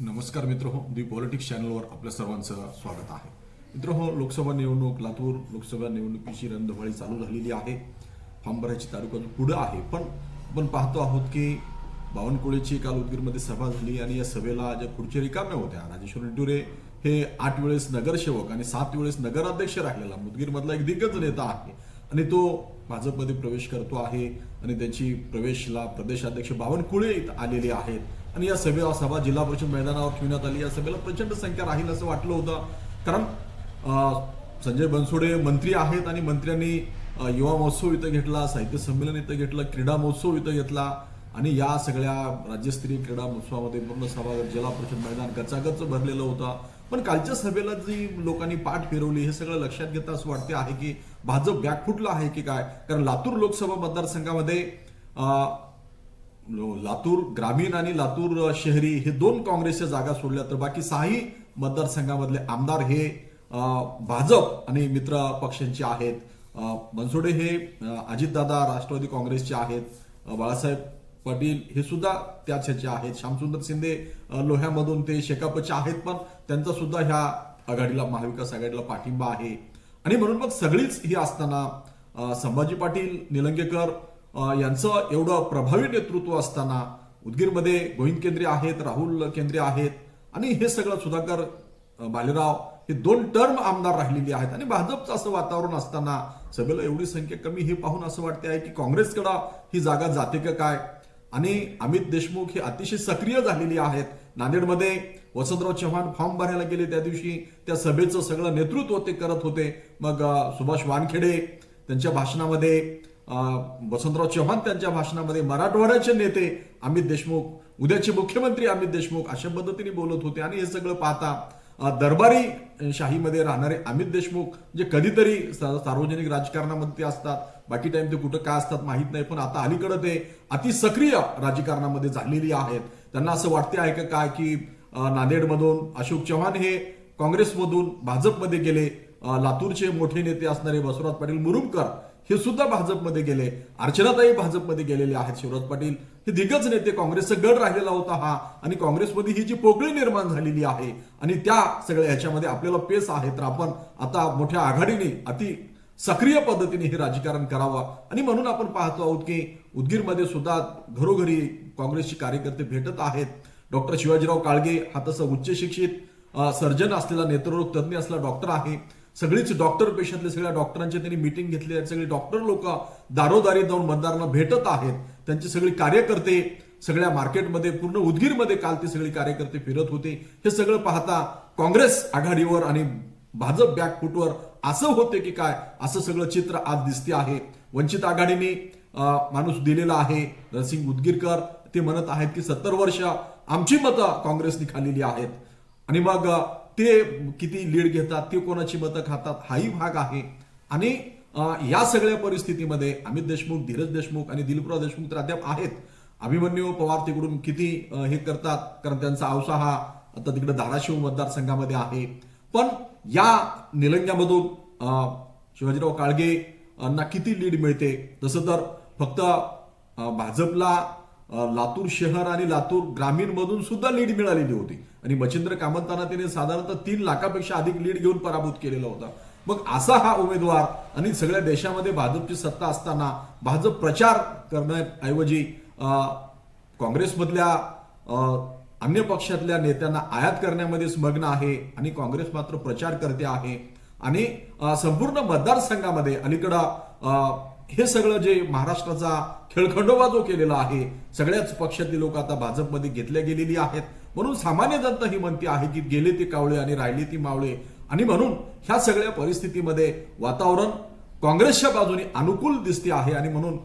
नमस्कार मित्र हो दी पॉलिटिक्स चॅनलवर आपल्या सर्वांचं स्वागत आहे. मित्र हो लोकसभा निवडणूक लातूर लोकसभा निवडणुकीची रणधुमाळी चालू झालेली आहे. फॉर्म भरायची तालुका पुढं आहे पण आपण पाहतो आहोत की बावनकुळेची काल उदगीरमध्ये सभा झाली आणि या सभेला ज्या खुर्ची रिकाम्या होत्या राजेश्वर टुरे हे आठ वेळेस नगरसेवक आणि सात वेळेस नगराध्यक्ष राहिलेला मुदगीरमधला एक दिग्गज नेता आहे. आणि तो भाजपमध्ये प्रवेश करतो आहे आणि त्यांची प्रवेशला प्रदेशाध्यक्ष बावनकुळे आलेले आहेत. आणि या सभे सभा जिल्हा परिषद मैदानावर ठेवण्यात आली. या सभेला प्रचंड संख्या राहील असं वाटलं होतं. कारण संजय बनसोडे मंत्री आहेत आणि मंत्र्यांनी युवा महोत्सव इथं घेतला साहित्य संमेलन इथं घेतलं क्रीडा महोत्सव इथं घेतला आणि या सगळ्या राज्यस्तरीय क्रीडा महोत्सवामध्ये पूर्ण सभागृह जिल्हा परिषद मैदान गचागच भरलेलं होतं. पण कालच्या सभेला जी लोकांनी पाठ फिरवली हे सगळं लक्षात घेता असं वाटते आहे की भाजप बॅकफुटला आहे की काय? कारण लातूर लोकसभा मतदारसंघामध्ये लातूर ग्रामीण आणि लातूर शहरी हे दोन काँग्रेसच्या जागा सोडल्या तर बाकी सहाही मतदारसंघामधले आमदार हे भाजप आणि मित्र पक्षांचे आहेत. बनसोडे हे अजितदादा राष्ट्रवादी काँग्रेसचे आहेत. बाळासाहेब पाटील हे सुद्धा त्याच ह्याचे आहेत. श्यामसुंदर शिंदे लोह्यामधून ते शेकापचे आहेत पण त्यांचा सुद्धा ह्या आघाडीला महाविकास आघाडीला पाठिंबा आहे. आणि म्हणून मग सगळीच ही असताना संभाजी पाटील निलंगेकर यांचं एवढं प्रभावी नेतृत्व असताना उदगीरमध्ये गोविंद केंद्रे आहेत राहुल केंद्रे आहेत आणि हे सगळं सुधाकर भालेराव हे दोन टर्म आमदार राहिलेले आहेत. आणि भाजपचं असं वातावरण असताना सभेला एवढी संख्या कमी हे पाहून असं वाटते आहे की काँग्रेसकडं ही जागा जाते का काय? आणि अमित देशमुख हे अतिशय सक्रिय झालेली आहेत. नांदेडमध्ये वसंतराव चव्हाण फॉर्म भरायला गेले त्या दिवशी. त्या सभेचं सगळं नेतृत्व ते करत होते. मग सुभाष वानखेडे त्यांच्या भाषणामध्ये वसंतराव चव्हाण त्यांच्या भाषणामध्ये मराठवाड्याचे नेते अमित देशमुख उद्याचे मुख्यमंत्री अमित देशमुख अशा पद्धतीने बोलत होते. आणि हे सगळं पाहता दरबारी शाहीमध्ये राहणारे अमित देशमुख जे कधीतरी सार्वजनिक राजकारणामध्ये असतात बाकी टाइम ते कुठं काय असतात माहीत नाही पण आता अलीकडे ते अति सक्रिय राजकारणामध्ये झालेली आहेत. त्यांना असं वाटते आहे का काय की नांदेडमधून अशोक चव्हाण हे काँग्रेसमधून भाजपमध्ये गेले लातूरचे मोठे नेते असणारे बसवराज पाटील मुरुमकर हे सुद्धा भाजपमध्ये गेले अर्चनाताई भाजपमध्ये गेलेले आहेत शिवराज पाटील हे दिग्गज नेते काँग्रेसचा गड राहिलेला होता हा आणि काँग्रेसमध्ये ही जी पोकळी निर्माण झालेली आहे आणि त्या सगळ्या ह्याच्यामध्ये आपल्याला पेस आहे तर आपण आता मोठ्या आघाडीने अति सक्रिय पद्धतीने हे राजकारण करावं. आणि म्हणून आपण पाहतो आहोत की उदगीरमध्ये सुद्धा घरोघरी काँग्रेसचे कार्यकर्ते भेटत आहेत. डॉक्टर शिवाजीराव काळगे हा तसं उच्च शिक्षित सर्जन असलेला नेत्ररोग तज्ज्ञ असलेला डॉक्टर आहे. सगळीच डॉक्टर पेशातले सगळ्या डॉक्टरांची त्यांनी मिटिंग घेतली आहे. सगळे डॉक्टर लोक दारोदारी जाऊन मतदारांना भेटत आहेत. त्यांचे सगळे कार्यकर्ते सगळ्या मार्केटमध्ये पूर्ण उदगीरमध्ये काल ते सगळे कार्यकर्ते फिरत होते. हे सगळं पाहता काँग्रेस आघाडीवर आणि भाजप बॅकफुटवर असं होते की काय? असं सगळं चित्र आज दिसते आहे. वंचित आघाडीने माणूस दिलेला आहे नरसिंग उदगीरकर ते म्हणत आहेत की सत्तर वर्ष आमची मतं काँग्रेसने खाल्लेली आहेत. आणि मग ते किती लीड घेतात ते कोणाची मतं खातात हाही भाग आहे. आणि या सगळ्या परिस्थितीमध्ये अमित देशमुख धीरज देशमुख आणि दिलीपराव देशमुख तर अद्याप आहेत. अभिमन्यू पवार तिकडून किती हे करतात? कारण त्यांचा अवसा हा आता तिकडे धाराशिव मतदारसंघामध्ये आहे. पण या निलंग्यामधून शिवाजीराव काळगे यांना किती लीड मिळते? तसं तर फक्त भाजपला लातूर शहर आणि लातूर ग्रामीणमधून सुद्धा लीड मिळालेली होती. आणि मच्छिंद्र कामंतांना त्याने साधारणतः तीन लाखापेक्षा अधिक लीड घेऊन पराभूत केलेला होता. मग असा हा उमेदवार आणि सगळ्या देशामध्ये भाजपची सत्ता असताना भाजप प्रचार करण्याऐवजी काँग्रेसमधल्या अन्य पक्षातल्या नेत्यांना आयात करण्यामध्ये मग्न आहे आणि काँग्रेस मात्र प्रचार करते आहे. आणि संपूर्ण मतदारसंघामध्ये अलीकडं हे सगळं जे महाराष्ट्राचा खेळखंडोबा जो केलेला आहे सगळ्याच पक्षातील लोक आता भाजपमध्ये घेतल्या गेलेली आहेत. म्हणून सामान्य जनता ही म्हणते आहे की गेले ते कावळे आणि राहिले ती मावळे. आणि म्हणून ह्या सगळ्या परिस्थितीमध्ये वातावरण काँग्रेसच्या बाजूने अनुकूल दिसते आहे आणि म्हणून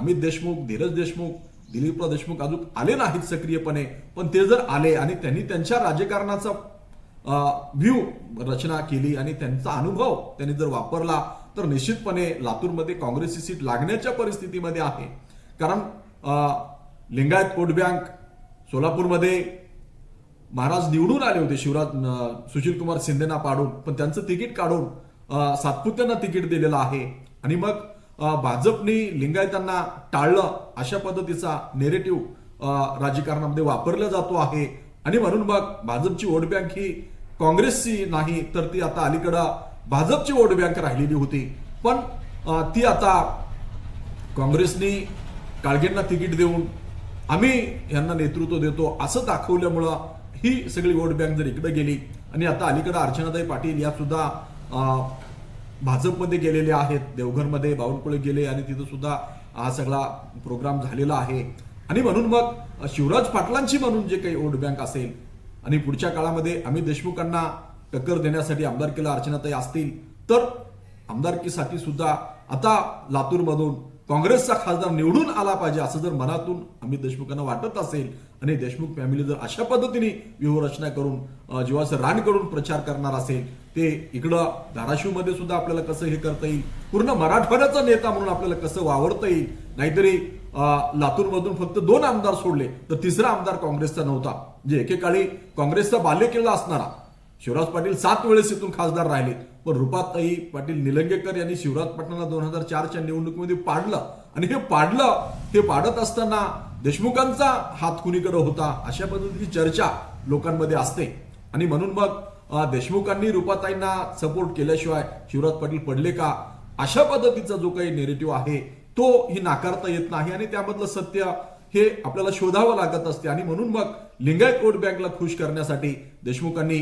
अमित देशमुख धीरज देशमुख दिलीपराव देशमुख अजून आले नाहीत सक्रियपणे पण ते जर आले आणि त्यांनी त्यांच्या राजकारणाचा व्ह्यू रचना केली आणि त्यांचा अनुभव त्यांनी जर वापरला तर निश्चितपणे लातूरमध्ये काँग्रेसची सीट लागण्याच्या परिस्थितीमध्ये आहे. कारण लिंगायत वोट बँक सोलापूरमध्ये महाराज निवडून आले होते शिवराज सुशीलकुमार सुशील कुमार शिंदेना पाडून पण त्यांचं तिकीट काढून सातपुत्यांना तिकीट दिलेलं आहे. आणि मग भाजपनी लिंगायतांना टाळलं अशा पद्धतीचा नेरेटिव्ह राजकारणामध्ये वापरला जातो आहे. आणि म्हणून मग भाजपची वोट बँक ही काँग्रेसची नाही तर ती आता अलीकडं भाजपची वोट बँक राहिलेली होती. पण ती आता काँग्रेसनी काळगेंना तिकीट देऊन आम्ही यांना नेतृत्व देतो असं दाखवल्यामुळं ही सगळी वोट बँक जर इकडे गेली आणि आता अलीकडं अर्चनाताई पाटील या सुद्धा भाजपमध्ये गेलेले आहेत देवघरमध्ये बावनकुळे गेले आणि तिथं सुद्धा हा सगळा प्रोग्राम झालेला आहे. आणि म्हणून मग शिवराज पाटलांची म्हणून जे काही वोट बँक असेल आणि पुढच्या काळामध्ये अमित देशमुखांना टक्कर देण्यासाठी आमदारकीला अर्चनाताई असतील तर आमदारकीसाठी सुद्धा आता लातूरमधून काँग्रेसचा खासदार निवडून आला पाहिजे असं जर मनातून अमित देशमुखांना वाटत असेल आणि देशमुख फॅमिली जर अशा पद्धतीने व्यूहरचना करून जीवाचं रान करून प्रचार करणार असेल ते इकडं धाराशिवमध्ये सुद्धा आपल्याला कसं हे करता येईल? पूर्ण मराठवाड्याचा नेता म्हणून आपल्याला कसं वावरता येईल? नाहीतरी लातूरमधून फक्त दोन आमदार सोडले तर तिसरा आमदार काँग्रेसचा नव्हता. जे एकेकाळी काँग्रेसचा बाल्यकिल्ला असणारा शिवराज पाटील सात वेळेस इथून खासदार राहिले. पण रुपाताई पाटील निलंगेकर यांनी शिवराज पाटलांना दोन हजार चारच्या निवडणुकीमध्ये पाडलं. आणि हे पाडलं हे पाडत असताना देशमुखांचा हात कुणीकडे होता अशा पद्धतीची चर्चा लोकांमध्ये असते. आणि म्हणून मग देशमुखांनी रुपाताईंना सपोर्ट केल्याशिवाय शिवराज पाटील पडले का? अशा पद्धतीचा जो काही नेरेटिव्ह आहे तो ही नाकारता येत नाही. आणि त्यामधलं सत्य हे आपल्याला शोधावं लागत असते. आणि म्हणून मग लिंगायत वोट बँकला खुश करण्यासाठी देशमुखांनी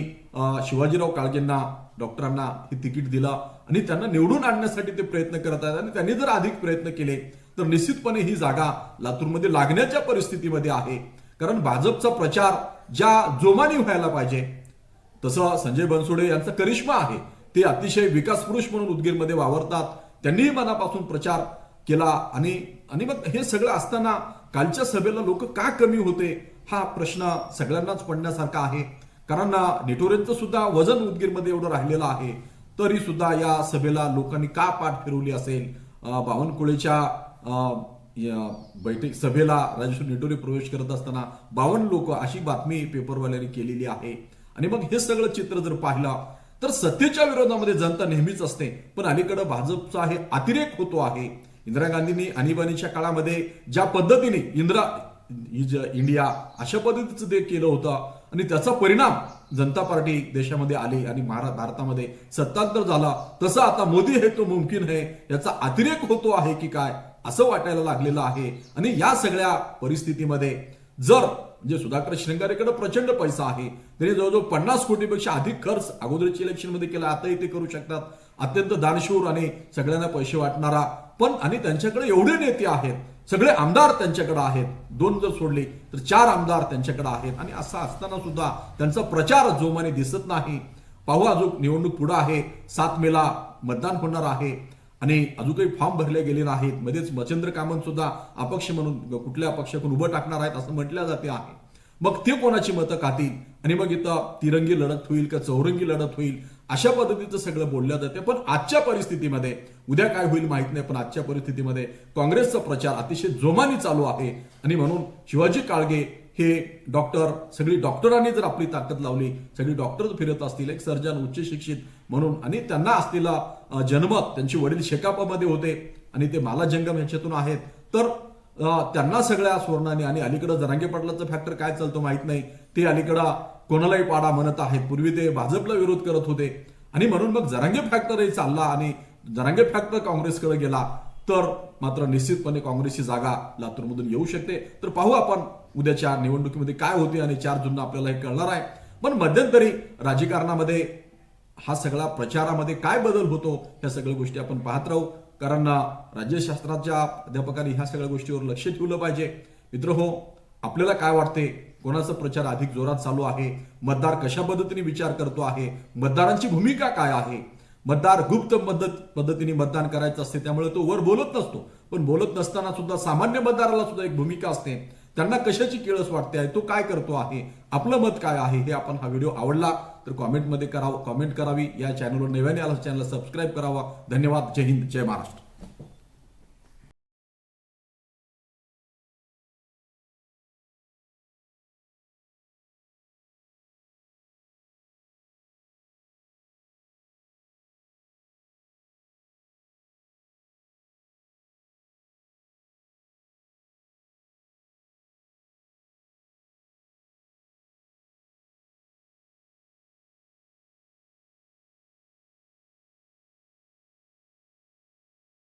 शिवाजीराव काळजेंना डॉक्टरांना हे तिकीट दिलं आणि त्यांना निवडून आणण्यासाठी ते प्रयत्न करत आहेत. आणि त्यांनी जर अधिक प्रयत्न केले तर निश्चितपणे ही जागा लातूरमध्ये लागण्याच्या परिस्थितीमध्ये आहे. कारण भाजपचा प्रचार ज्या जोमाने व्हायला पाहिजे तसं संजय बनसोडे यांचा करिश्मा आहे. ते अतिशय विकास पुरुष म्हणून उदगीरमध्ये वावरतात. त्यांनीही मनापासून प्रचार केला आणि आणि मग हे सगळं असताना कालच्या सभेला लोक का कमी होते? हा प्रश्न सगळ्यांनाच पडण्यासारखा आहे. कारण निटोरेंचं सुद्धा वजन उदगीरमध्ये एवढं राहिलेलं आहे. तरी सुद्धा या सभेला लोकांनी का पाठ फिरवली असेल? बावनकुळेच्या अं, बैठक सभेला राजेश्वर निटोरे प्रवेश करत असताना बावन्न लोक अशी बातमी पेपरवाल्यांनी केलेली आहे. आणि मग हे सगळं चित्र जर पाहिलं तर सत्तेच्या विरोधामध्ये जनता नेहमीच असते. पण अलीकडे भाजपचा हे अतिरेक होतो आहे. इंदिरा गांधींनी आणीबाणीच्या काळामध्ये ज्या पद्धतीने इंदिरा इज इंडिया अशा पद्धतीचं ते केलं होतं आणि त्याचा परिणाम जनता पार्टी देशामध्ये आली आणि महारा भारतामध्ये सत्तांतर झाला तसं आता मोदी हे तो मुमकिन आहे याचा अतिरेक होतो आहे की काय असं वाटायला लागलेलं आहे. आणि या सगळ्या परिस्थितीमध्ये जर म्हणजे सुधाकर श्रृंगारेकडे प्रचंड पैसा आहे त्यांनी जवळजवळ पन्नास कोटीपेक्षा अधिक खर्च अगोदरच्या इलेक्शनमध्ये केला आताही ते करू शकतात. अत्यंत दानशूर आणि सगळ्यांना पैसे वाटणारा पण आणि त्यांच्याकडे एवढे नेते आहेत सगळे आमदार त्यांच्याकडे आहेत दोन जर सोडले तर चार आमदार त्यांच्याकडे आहेत. आणि असं असताना सुद्धा त्यांचा प्रचार जोमाने दिसत नाही. पाहू अजून निवडणूक पुढं आहे सात मेला मतदान होणार आहे. आणि अजून काही फॉर्म भरले गेले नाहीत. मध्येच मच्छिंद्र कामत सुद्धा अपक्ष म्हणून कुठल्या पक्षाकडून उभं टाकणार आहेत असं म्हटलं जाते आहे. मग ते कोणाची मतं खातील? आणि मग इथं तिरंगी लढत होईल का चौरंगी लढत होईल? अशा पद्धतीचं सगळं बोललं जाते. पण आजच्या परिस्थितीमध्ये उद्या काय होईल माहीत नाही पण आजच्या परिस्थितीमध्ये काँग्रेसचा प्रचार अतिशय जोमाने चालू आहे. आणि म्हणून शिवाजी काळगे हे डॉक्टर सगळी डॉक्टरांनी जर आपली ताकद लावली सगळी डॉक्टर फिरत असतील एक सर्जन उच्च शिक्षित म्हणून आणि त्यांना असलेला जन्मत त्यांचे वडील शेकापामध्ये होते आणि ते माला जंगम यांच्यातून आहेत तर त्यांना सगळ्या स्वर्णाने आणि अलीकडं जरांगे पाटलाचं फॅक्टर काय चालतो माहीत नाही. ते अलीकडं कोणालाही पाडा म्हणत आहेत. पूर्वी ते भाजपला विरोध करत होते. आणि म्हणून मग जरांगे फॅक्टरही चालला आणि जरांगे फॅक्टर काँग्रेसकडे गेला तर मात्र निश्चितपणे काँग्रेसची जागा लातूरमधून येऊ शकते. तर पाहू आपण उद्याच्या निवडणुकीमध्ये काय होते आणि चार जूनला आपल्याला हे कळणार आहे. पण मध्यंतरी राजकारणामध्ये हा सगळा प्रचारामध्ये काय बदल होतो ह्या सगळ्या गोष्टी आपण पाहत राहू. कारण राज्यशास्त्राच्या अध्यापकांनी ह्या सगळ्या गोष्टीवर लक्ष ठेवलं पाहिजे. मित्र हो आपल्याला काय वाटते कोणाचा प्रचार अधिक जोरात चालू आहे? मतदार कशा पद्धतीने विचार करतो आहे? मतदारांची भूमिका काय आहे? मतदार गुप्त पद्धत पद्धतीने मतदान करायचं असते त्यामुळे तो वर बोलत नसतो. पण बोलत नसताना सुद्धा सामान्य मतदाराला सुद्धा एक भूमिका असते. त्यांना कशाची किळस वाटते आहे? तो काय करतो आहे? आपलं मत काय आहे? हे आपण हा व्हिडिओ आवडला तर कॉमेंटमध्ये करावं. कॉमेंट करावी. या चॅनलवर नव्याने आला चॅनलला सबस्क्राईब करावा. धन्यवाद. जय हिंद. जय महाराष्ट्र.